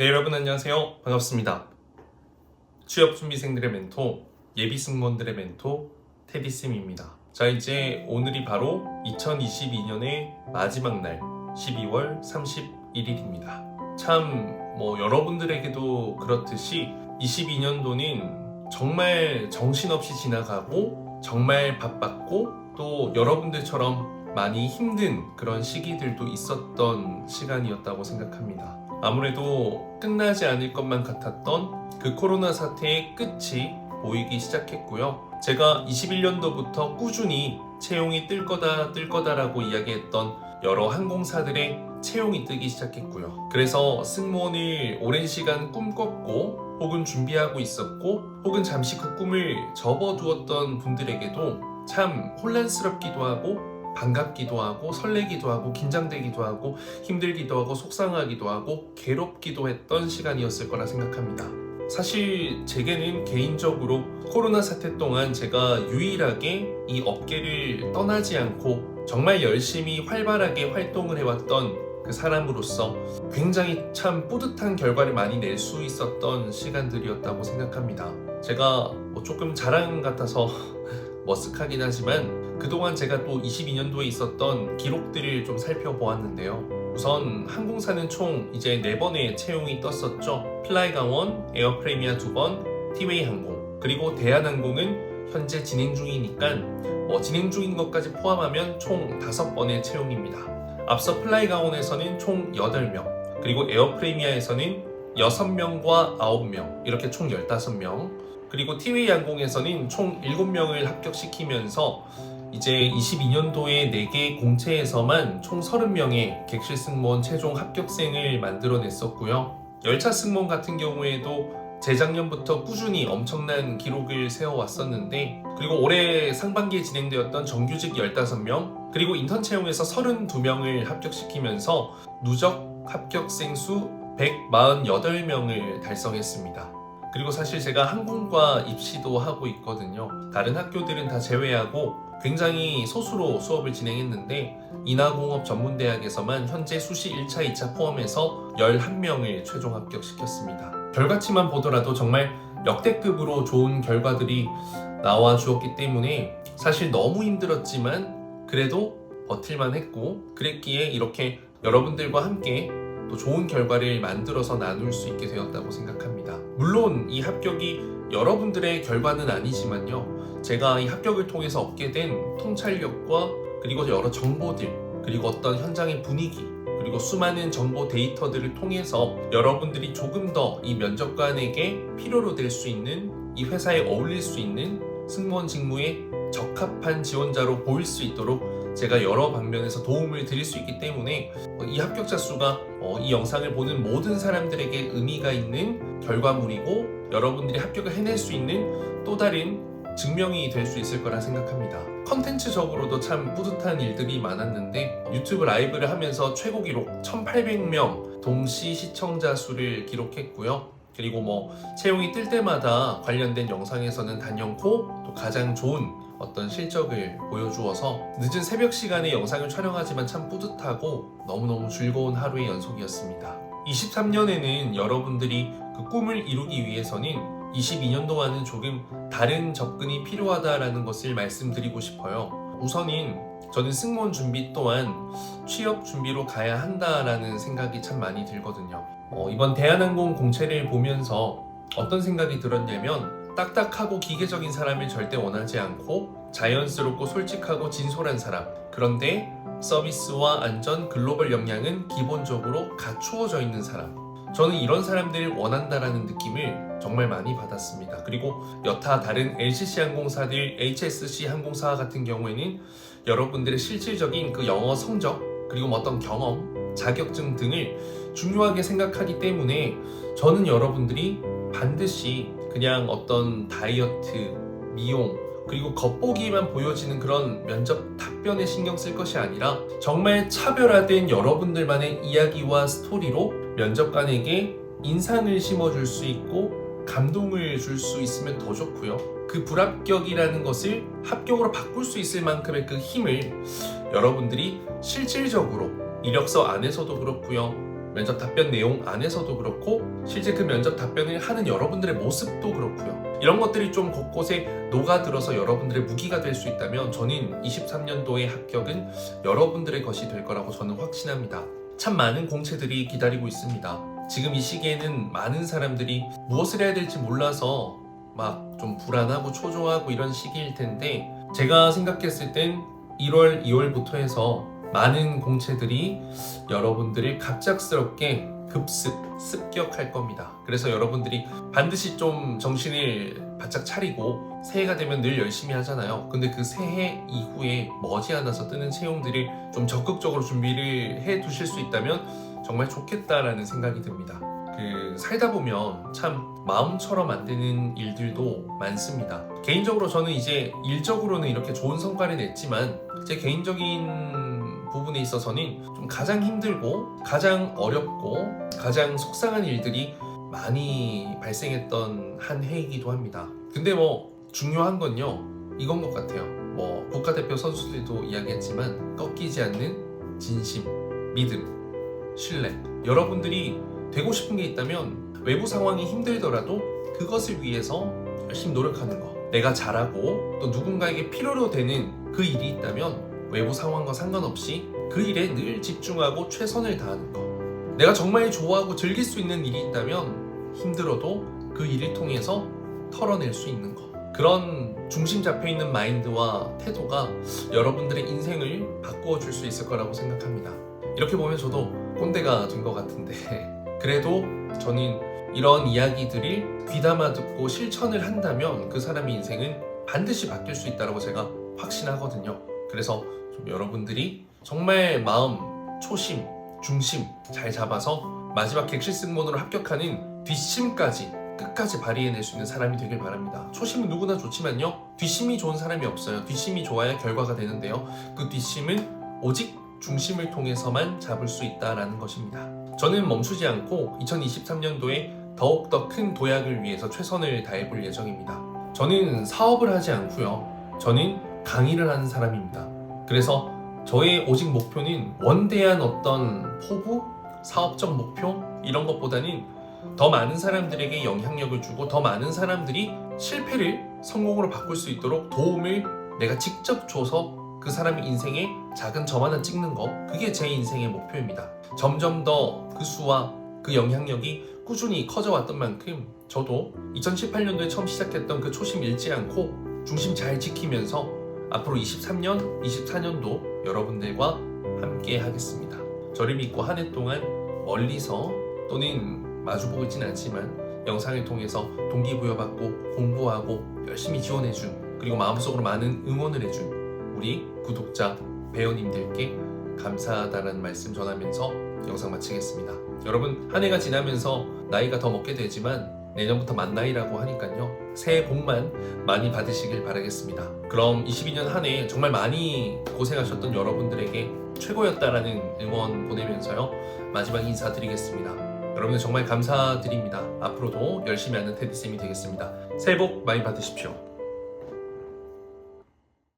네, 여러분 안녕하세요. 반갑습니다. 취업 준비생들의 멘토, 예비 승무원들의 멘토 테디쌤입니다. 자, 이제 오늘이 바로 2022년의 마지막 날 12월 31일입니다. 참 뭐 여러분들에게도 그렇듯이 22년도는 정말 정신없이 지나가고 정말 바빴고 또 여러분들처럼 많이 힘든 그런 시기들도 있었던 시간이었다고 생각합니다. 아무래도 끝나지 않을 것만 같았던 그 코로나 사태의 끝이 보이기 시작했고요. 제가 21년도부터 꾸준히 채용이 뜰 거다, 뜰 거다라고 이야기했던 여러 항공사들의 채용이 뜨기 시작했고요. 그래서 승무원을 오랜 시간 꿈꿨고 혹은 준비하고 있었고 혹은 잠시 그 꿈을 접어두었던 분들에게도 참 혼란스럽기도 하고 반갑기도 하고 설레기도 하고 긴장되기도 하고 힘들기도 하고 속상하기도 하고 괴롭기도 했던 시간이었을 거라 생각합니다. 사실 제게는 개인적으로 코로나 사태 동안 제가 유일하게 이 업계를 떠나지 않고 정말 열심히 활발하게 활동을 해왔던 그 사람으로서 굉장히 참 뿌듯한 결과를 많이 낼 수 있었던 시간들이었다고 생각합니다. 제가 뭐 조금 자랑 같아서 머쓱하긴 하지만 그동안 제가 또 22년도에 있었던 기록들을 좀 살펴보았는데요. 우선 항공사는 총 이제 4번의 채용이 떴었죠. 플라이 강원, 에어프레미아 2번, 티웨이 항공, 그리고 대한항공은 현재 진행 중이니까 뭐 진행 중인 것까지 포함하면 총 5번의 채용입니다. 앞서 플라이 강원에서는 총 8명, 그리고 에어프레미아에서는 6명과 9명, 이렇게 총 15명, 그리고 티웨이 항공에서는 총 7명을 합격시키면서 이제 22년도에 4개 공채에서만 총 30명의 객실 승무원 최종 합격생을 만들어냈었고요. 열차 승무원 같은 경우에도 재작년부터 꾸준히 엄청난 기록을 세워왔었는데 그리고 올해 상반기에 진행되었던 정규직 15명 그리고 인턴 채용에서 32명을 합격시키면서 누적 합격생 수 148명을 달성했습니다. 그리고 사실 제가 항공과 입시도 하고 있거든요. 다른 학교들은 다 제외하고 굉장히 소수로 수업을 진행했는데 인하공업 전문대학에서만 현재 수시 1차, 2차 포함해서 11명을 최종 합격시켰습니다. 결과치만 보더라도 정말 역대급으로 좋은 결과들이 나와 주었기 때문에 사실 너무 힘들었지만 그래도 버틸만 했고 그랬기에 이렇게 여러분들과 함께 또 좋은 결과를 만들어서 나눌 수 있게 되었다고 생각합니다. 물론 이 합격이 여러분들의 결과는 아니지만요. 제가 이 합격을 통해서 얻게 된 통찰력과 그리고 여러 정보들 그리고 어떤 현장의 분위기 그리고 수많은 정보 데이터들을 통해서 여러분들이 조금 더 이 면접관에게 필요로 될 수 있는 이 회사에 어울릴 수 있는 승무원 직무에 적합한 지원자로 보일 수 있도록 제가 여러 방면에서 도움을 드릴 수 있기 때문에 이 합격자 수가 어, 이 영상을 보는 모든 사람들에게 의미가 있는 결과물이고 여러분들이 합격을 해낼 수 있는 또 다른 증명이 될 수 있을 거라 생각합니다. 컨텐츠적으로도 참 뿌듯한 일들이 많았는데 유튜브 라이브를 하면서 최고 기록 1800명 동시 시청자 수를 기록했고요. 그리고 뭐 채용이 뜰 때마다 관련된 영상에서는 단연코 또 가장 좋은 어떤 실적을 보여주어서 늦은 새벽 시간에 영상을 촬영하지만 참 뿌듯하고 너무너무 즐거운 하루의 연속이었습니다. 23년에는 여러분들이 그 꿈을 이루기 위해서는 22년도와는 조금 다른 접근이 필요하다라는 것을 말씀드리고 싶어요. 우선은 저는 승무원 준비 또한 취업 준비로 가야 한다라는 생각이 참 많이 들거든요. 어, 이번 대한항공 공채를 보면서 어떤 생각이 들었냐면 딱딱하고 기계적인 사람을 절대 원하지 않고 자연스럽고 솔직하고 진솔한 사람. 그런데 서비스와 안전, 글로벌 역량은 기본적으로 갖추어져 있는 사람. 저는 이런 사람들을 원한다라는 느낌을 정말 많이 받았습니다. 그리고 여타 다른 LCC 항공사들, HSC 항공사 같은 경우에는 여러분들의 실질적인 그 영어 성적 그리고 뭐 어떤 경험, 자격증 등을 중요하게 생각하기 때문에 저는 여러분들이 반드시 그냥 어떤 다이어트, 미용, 그리고 겉보기만 보여지는 그런 면접 답변에 신경 쓸 것이 아니라 정말 차별화된 여러분들만의 이야기와 스토리로 면접관에게 인상을 심어줄 수 있고 감동을 줄 수 있으면 더 좋고요. 그 불합격이라는 것을 합격으로 바꿀 수 있을 만큼의 그 힘을 여러분들이 실질적으로 이력서 안에서도 그렇고요. 면접 답변 내용 안에서도 그렇고 실제 그 면접 답변을 하는 여러분들의 모습도 그렇고요. 이런 것들이 좀 곳곳에 녹아들어서 여러분들의 무기가 될 수 있다면 저는 23년도의 합격은 여러분들의 것이 될 거라고 저는 확신합니다. 참 많은 공채들이 기다리고 있습니다. 지금 이 시기에는 많은 사람들이 무엇을 해야 될지 몰라서 막 좀 불안하고 초조하고 이런 시기일 텐데 제가 생각했을 땐 1월, 2월부터 해서 많은 공채들이 여러분들을 갑작스럽게 급습, 습격할 겁니다. 그래서 여러분들이 반드시 좀 정신을 바짝 차리고 새해가 되면 늘 열심히 하잖아요. 근데 그 새해 이후에 머지않아서 뜨는 채용들을 좀 적극적으로 준비를 해 두실 수 있다면 정말 좋겠다라는 생각이 듭니다. 그 살다 보면 참 마음처럼 안 되는 일들도 많습니다. 개인적으로 저는 이제 일적으로는 이렇게 좋은 성과를 냈지만 제 개인적인 부분에 있어서는 좀 가장 힘들고 가장 어렵고 가장 속상한 일들이 많이 발생했던 한 해이기도 합니다. 근데 뭐 중요한 건요 이건 것 같아요. 뭐 국가대표 선수들도 이야기했지만 꺾이지 않는 진심, 믿음, 신뢰. 여러분들이 되고 싶은 게 있다면 외부 상황이 힘들더라도 그것을 위해서 열심히 노력하는 거. 내가 잘하고 또 누군가에게 필요로 되는 그 일이 있다면 외부 상황과 상관없이 그 일에 늘 집중하고 최선을 다하는 거. 내가 정말 좋아하고 즐길 수 있는 일이 있다면 힘들어도 그 일을 통해서 털어낼 수 있는 거. 그런 중심 잡혀 있는 마인드와 태도가 여러분들의 인생을 바꾸어 줄 수 있을 거라고 생각합니다. 이렇게 보면 저도 꼰대가 된 것 같은데 그래도 저는 이런 이야기들을 귀담아 듣고 실천을 한다면 그 사람의 인생은 반드시 바뀔 수 있다고 제가 확신하거든요. 그래서 좀 여러분들이 정말 마음, 초심, 중심 잘 잡아서 마지막 객실 승무원으로 합격하는 뒷심까지 끝까지 발휘해낼 수 있는 사람이 되길 바랍니다. 초심은 누구나 좋지만요. 뒷심이 좋은 사람이 없어요. 뒷심이 좋아야 결과가 되는데요. 그 뒷심은 오직 중심을 통해서만 잡을 수 있다라는 것입니다. 저는 멈추지 않고 2023년도에 더욱더 큰 도약을 위해서 최선을 다해볼 예정입니다. 저는 사업을 하지 않고요. 저는 강의를 하는 사람입니다. 그래서 저의 오직 목표는 원대한 어떤 포부, 사업적 목표 이런 것보다는 더 많은 사람들에게 영향력을 주고 더 많은 사람들이 실패를 성공으로 바꿀 수 있도록 도움을 내가 직접 줘서 그 사람의 인생에 작은 점 하나 찍는 거 그게 제 인생의 목표입니다. 점점 더 그 수와 그 영향력이 꾸준히 커져왔던 만큼 저도 2018년도에 처음 시작했던 그 초심 잃지 않고 중심 잘 지키면서 앞으로 23년, 24년도 여러분들과 함께 하겠습니다. 저를 믿고 한 해 동안 멀리서 또는 마주보고 있진 않지만 영상을 통해서 동기부여받고 공부하고 열심히 지원해준 그리고 마음속으로 많은 응원을 해준 우리 구독자 배우님들께 감사하다는 말씀 전하면서 영상 마치겠습니다. 여러분 한 해가 지나면서 나이가 더 먹게 되지만 내년부터 만 나이라고 하니까요. 새해 복만 많이 받으시길 바라겠습니다. 그럼 22년 한 해 정말 많이 고생하셨던 여러분들에게 최고였다라는 응원 보내면서요. 마지막 인사드리겠습니다. 여러분들 정말 감사드립니다. 앞으로도 열심히 하는 테디쌤이 되겠습니다. 새해 복 많이 받으십시오.